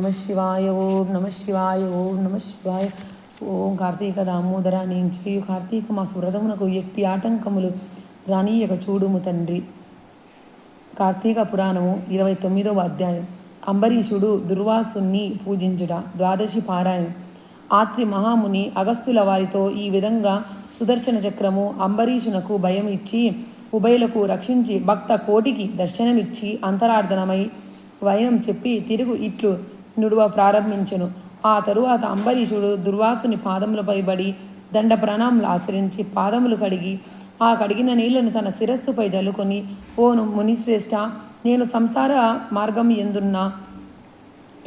నమ శివాయ ఓం నమ శివాయ ఓం నమ శివాయ ఓం కార్తీక దామోదర నేను చేయు కార్తీక మాస వ్రతమునకు ఎట్టి ఆటంకములు రానీయక చూడుము తండ్రి. కార్తీక పురాణము ఇరవై తొమ్మిదవ అధ్యాయం. అంబరీషుడు దుర్వాసుని పూజించుట. ద్వాదశి పారాయణం. ఆత్రి మహాముని అగస్తుల వారితో ఈ విధంగా సుదర్శన చక్రము అంబరీషునకు భయం ఇచ్చి ఉభయలకు రక్షించి భక్త కోటికి దర్శనమిచ్చి అంతరార్థనమై వైనం చెప్పి తిరుగు ఇట్లు నుడువ ప్రారంభించెను. ఆ తరువాత అంబరీషుడు దుర్వాసుని పాదములపై బడి దండ ప్రణాములు ఆచరించి పాదములు కడిగి ఆ కడిగిన నీళ్ళను తన శిరస్సుపై జల్లుకొని ఓను మునిశ్రేష్ఠ నేను సంసార మార్గం ఎందున్న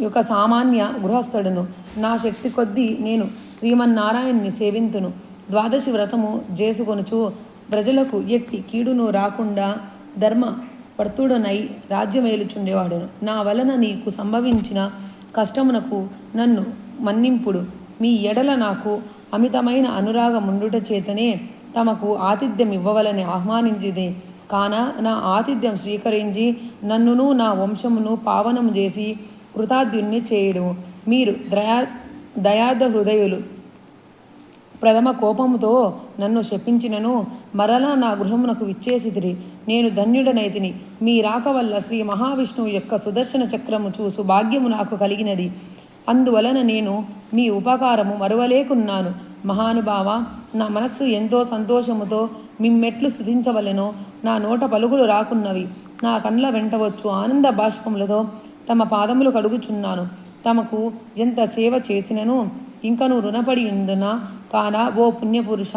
యొక్క సామాన్య గృహస్థుడును. నా శక్తి కొద్దీ నేను శ్రీమన్నారాయణ్ణి సేవింతును. ద్వాదశి వ్రతము చేసుకొనుచు ప్రజలకు ఎట్టి కీడును రాకుండా ధర్మ వర్తుడనై రాజ్యమేలుచుండేవాడును. నా వలన నీకు సంభవించిన కష్టమునకు నన్ను మన్నింపుడు. మీ ఎడల నాకు అమితమైన అనురాగముండుట చేతనే తమకు ఆతిథ్యం ఇవ్వవలని ఆహ్వానించింది. కాన నా ఆతిథ్యం స్వీకరించి నన్నును నా వంశమును పావనము చేసి కృతార్థుణ్ణి చేయడు. మీరు దయా దయార్థ హృదయులు. ప్రథమ కోపముతో నన్ను శపించినను మరలా నా గృహమునకు విచ్చేసిదిరి నేను ధన్యుడనైతిని మీ రాక వల్ల శ్రీ మహావిష్ణువు యొక్క సుదర్శన చక్రము చూసు భాగ్యము నాకు కలిగినది. అందువలన నేను మీ ఉపకారము మరువలేకున్నాను. మహానుభావ నా మనస్సు ఎంతో సంతోషముతో మిమ్మెట్లు స్థుతించవలెనో నా నోట పలుకులు రాకున్నవి. నా కండ్ల వెంటవచ్చు ఆనంద బాష్పములతో తమ పాదములు కడుగుచున్నాను. తమకు ఎంత సేవ చేసినను ఇంకను రుణపడి ఉందునా కాన ఓ పుణ్యపురుష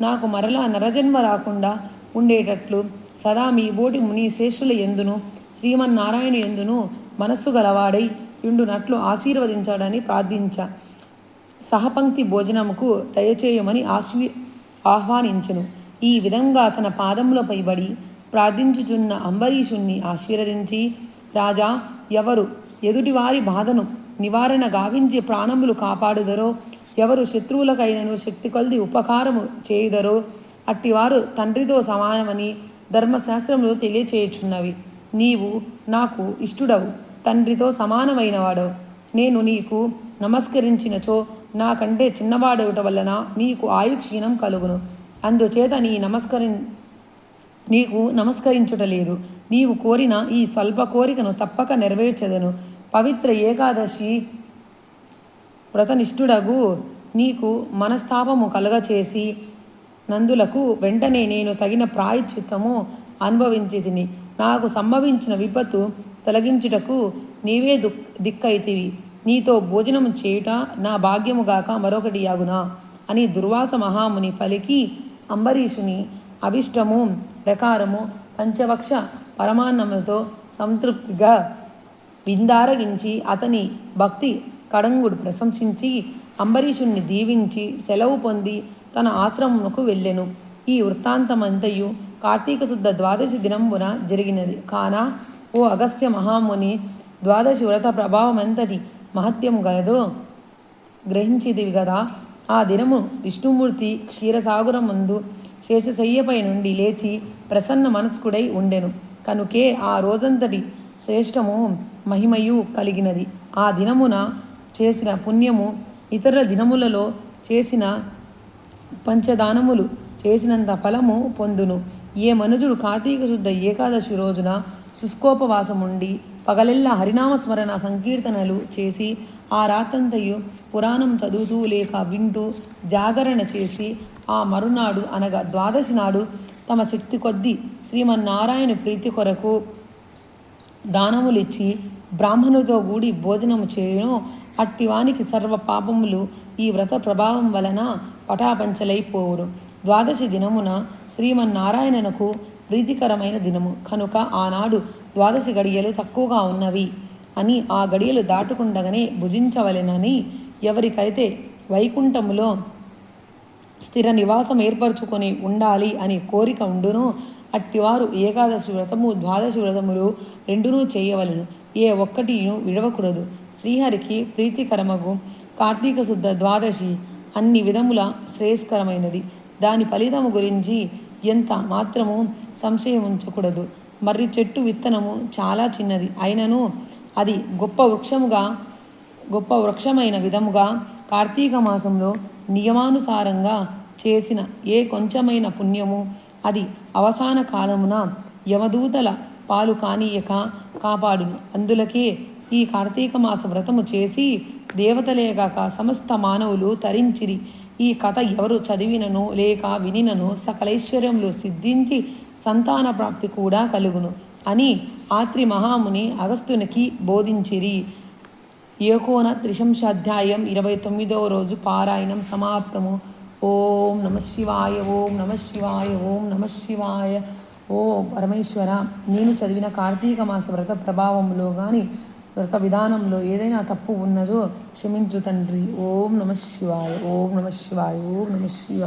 నాకు మరలా నరజన్మ రాకుండా ఉండేటట్లు సదా మీ బోటి ముని శ్రేష్ఠుల ఎందును? శ్రీమన్నారాయణ ఎందును? మనస్సు గలవాడై యుండునట్లు ఆశీర్వదించాడని ప్రార్థించ. సహపంక్తి భోజనముకు దయచేయమని ఆశ్వి ఆహ్వానించను. ఈ విధంగా తన పాదములపై బడి ప్రార్థించుచున్న అంబరీషుణ్ణి ఆశీర్వదించి రాజా ఎవరు ఎదుటివారి బాధను నివారణ గావించి ప్రాణములు కాపాడుదరో ఎవరు శత్రువులకైనను శక్తి కొలది ఉపకారము చేయుదరో అట్టివారు తండ్రితో సమానమని ధర్మశాస్త్రములు తెలియచేయుచున్నవి. నీవు నాకు ఇష్టుడవు. తండ్రితో సమానమైనవాడు నేను నీకు నమస్కరించినచో నాకంటే చిన్నవాడవుట వలన నీకు ఆయుక్షీణం కలుగును. అందుచేత నీ నమస్కరి నీకు నమస్కరించుటలేదు. నీవు కోరిన ఈ స్వల్ప కోరికను తప్పక నెరవేర్చదను. పవిత్ర ఏకాదశి వ్రతనిష్ఠుడగు నీకు మనస్తాపము కలగచేసి నందులకు వెంటనే నేను తగిన ప్రాయశ్చిత్తము అనుభవించితిని. నాకు సంభవించిన విపత్తు తొలగించుటకు నీవే దుక్ దిక్కైతివి. నీతో భోజనం చేయుట నా భాగ్యముగాక మరొకటి యాగునా? అని దుర్వాస మహాముని పలికి అంబరీషుని అభిష్టము ప్రకారము పంచవక్ష పరమాన్నములతో సంతృప్తిగా విందారగించి అతని భక్తి కడంగుడు ప్రశంసించి అంబరీషుణ్ణి దీవించి సెలవు పొంది తన ఆశ్రమమునకు వెళ్ళెను. ఈ వృత్తాంతమంతయు కార్తీక శుద్ధ ద్వాదశి దినంబున జరిగినది. కానా ఓ అగస్త్య మహాముని ద్వాదశి వ్రత ప్రభావమంతటి మహత్యము గలదో. గ్రహించిదివి కదా ఆ దినము విష్ణుమూర్తి క్షీరసాగురం ముందు శేషశయ్యపై నుండి లేచి ప్రసన్న మనస్కుడై ఉండెను. కనుకే ఆ రోజంతటి శ్రేష్టము మహిమయు కలిగినది. ఆ దినమున చేసిన పుణ్యము ఇతర దినములలో చేసిన పంచదానములు చేసినంత ఫలము పొందును. ఏ మనుజుడు కార్తీక శుద్ధ ఏకాదశి రోజున శుష్కోపవాసముండి పగలెల్లా హరినామ స్మరణ సంకీర్తనలు చేసి ఆ రాతంతయు పురాణం చదువుతూ లేక వింటూ జాగరణ చేసి ఆ మరునాడు అనగా ద్వాదశి నాడు తమ శక్తి కొద్దీ శ్రీమన్నారాయణ ప్రీతి కొరకు దానములిచ్చి బ్రాహ్మణుతో కూడి భోజనము చేయను. అట్టివానికి సర్వ పాపములు ఈ వ్రత ప్రభావం వలన పటాపంచలైపోవురు. ద్వాదశి దినమున శ్రీమన్నారాయణనకు ప్రీతికరమైన దినము. కనుక ఆనాడు ద్వాదశి గడియలు తక్కువగా ఉన్నవి అని ఆ గడియలు దాటుకుండగానే భుజించవలెనని ఎవరికైతే వైకుంఠములో స్థిర నివాసం ఏర్పరచుకొని ఉండాలి అని కోరిక ఉండును అట్టివారు ఏకాదశి వ్రతము ద్వాదశి వ్రతములు రెండునూ చేయవలను. ఏ ఒక్కటిను విడవకూడదు. శ్రీహరికి ప్రీతికరమగు కార్తీక శుద్ధ ద్వాదశి అన్ని విధముల శ్రేయస్కరమైనది. దాని ఫలితము గురించి ఎంత మాత్రము సంశయం ఉంచకూడదు. మర్రి చెట్టు విత్తనము చాలా చిన్నది. అయినను అది గొప్ప వృక్షముగా గొప్ప వృక్షమైన విధముగా కార్తీక మాసంలో నియమానుసారంగా చేసిన ఏ కొంచెమైన పుణ్యము అది అవసాన కాలమున యమదూతల పాలు కానీయక కాపాడును. అందులకే ఈ కార్తీక మాస వ్రతము చేసి దేవతలేగాక సమస్త మానవులు తరించిరి. ఈ కథ ఎవరు చదివినను లేక వినినను సకలైశ్వర్యంలో సిద్ధించి సంతాన ప్రాప్తి కూడా కలుగును అని ఆత్రి మహాముని అగస్తునికి బోధించిరి. ఏకోన త్రిశంశాధ్యాయం ఇరవై తొమ్మిదవ రోజు పారాయణం సమాప్తము. ఓం నమ శివాయ ఓం నమ శివాయ ఓం నమ శివాయ. ఓ పరమేశ్వర నేను చదివిన కార్తీక మాస వ్రత ప్రభావంలో కానీ వ్రత విధానంలో ఏదైనా తప్పు ఉన్నదో క్షమించు తండ్రి. ఓం నమ శివాయ. ఓం నమ శివాయ. ఓం నమ శివాయ.